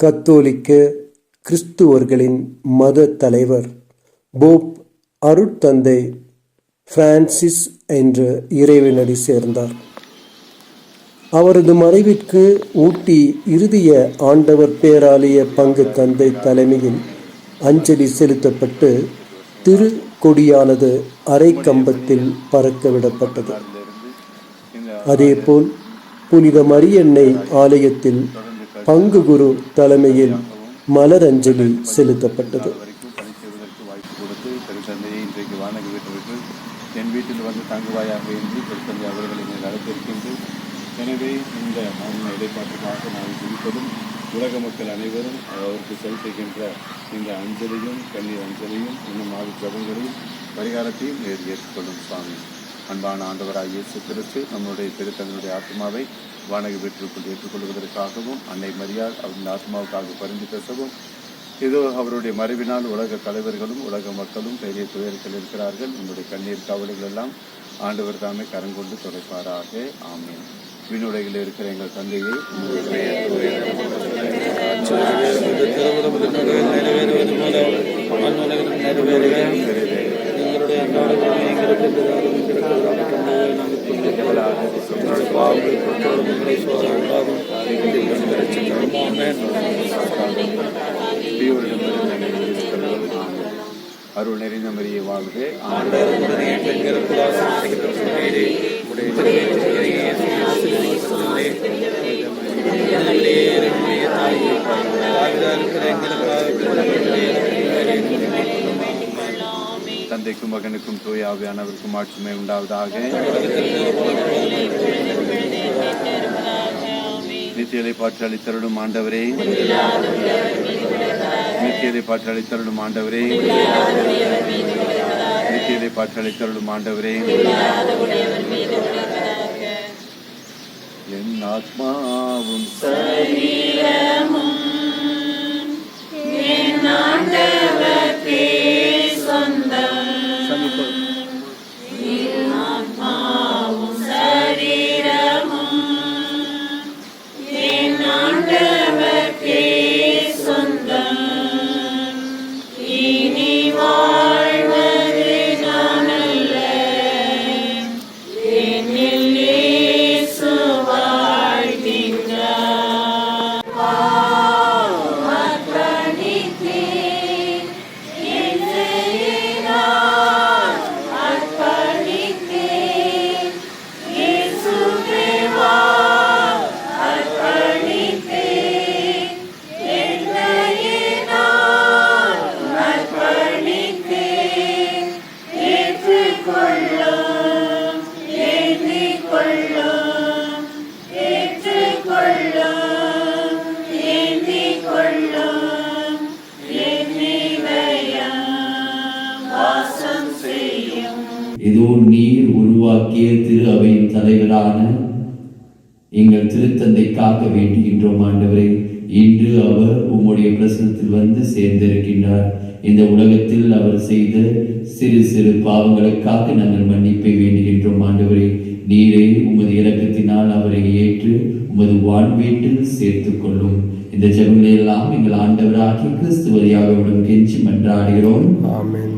கத்தோலிக்க கிறிஸ்துவர்களின் மத தலைவர் போப் அருட்தந்தை பிரான்சிஸ் என்ற இறைவனடி சேர்ந்தார். அவரது மறைவிற்கு ஊட்டி இறுதிய ஆண்டவர் பேராலய பங்கு தந்தை தலைமையில் அஞ்சலி செலுத்தப்பட்டு திரு கொடியானது அரை கம்பத்தில் பறக்க விடப்பட்டது. அதேபோல் புனித மரியன்னை ஆலயத்தில் பங்கு குரு தலைமையில் மலரஞ்சலி செலுத்தப்பட்டது. வரைக்கும் பணி வாய்ப்பு கொடுத்து இன்றைக்கு என் வீட்டில் வந்து தங்குவாயாக என்று திருத்தந்தை அவர்களை நீங்கள் அழைத்திருக்கின்றேன் எனவே இந்த மரண இடைப்பாட்டுக்காக நான் குறிப்பதும் உலக மக்கள் அனைவரும் அவருக்கு செலுத்துகின்ற இந்த அஞ்சலியும் கண்ணீர் அஞ்சலியும் இன்னும் ஆறு ஜபங்களையும் பரிகாரத்தையும் நேர் ஏற்றுக்கொள்ளும் சுவாமி. அன்பான ஆண்டவராக இயேசு கிறிஸ்து நம்முடைய திருத்தங்களுடைய ஆத்மாவை வானக வீட்டிற்குள் ஏற்றுக்கொள்வதற்காகவும் அன்னை மரியாள் அவரின் ஆத்மாவுக்காக பரிந்து பேசவும் இதோ அவருடைய மறைவினால் உலக தலைவர்களும் உலக மக்களும் பெரிய துயரத்தில் இருக்கிறார்கள். நம்முடைய கண்ணீர் கவலைகள் எல்லாம் ஆண்டவர் தாமே கரங்கொண்டு தொலைப்பாராக ஆமீன். விண்ணுலகில் இருக்கிற எங்கள் தந்தையை நிறைவேறுவது எங்களுடைய நிறைவேறுவேன். அருள் நிறைந்த மரியே வாழ்க. ஆண்டவர் மகனுக்கும் தூய ஆவியானவருக்கும் ஆட்சிமை உண்டாவதாக. நித்தியலை பாற்று தருடும் ஆண்டவரே. நித்தியலை பாற்று தருடும் ஆண்டவரே. நித்தியலை பாற்று தருடும் ஆண்டவரே. என் ஆத்மாவும் சரீரமும் இதோ நீர் உருவாக்கிய திரு அவையின் தலைவரான எங்கள் திருத்தந்தை காக்க வேண்டுகின்றோம் ஆண்டவரே. இன்று அவர் உம்முடைய பிரசனத்தில் வந்து சேர்ந்திருக்கின்றார். இந்த உலகத்தில் அவர் செய்த சிறு சிறு பாவங்களுக்காக நாங்கள் மன்னிப்பை வேண்டுகின்றோம் ஆண்டவரே. நீரே உமது இலக்கத்தினால் அவரை ஏற்று உமது வாழ்வீட்டில் சேர்த்து கொள்ளும். இந்த ஜெபங்களை எல்லாம் எங்கள் ஆண்டவராகிய கிறிஸ்துவதியாக உடன் கெஞ்சி மன்றாடுகிறோம். ஆமென்.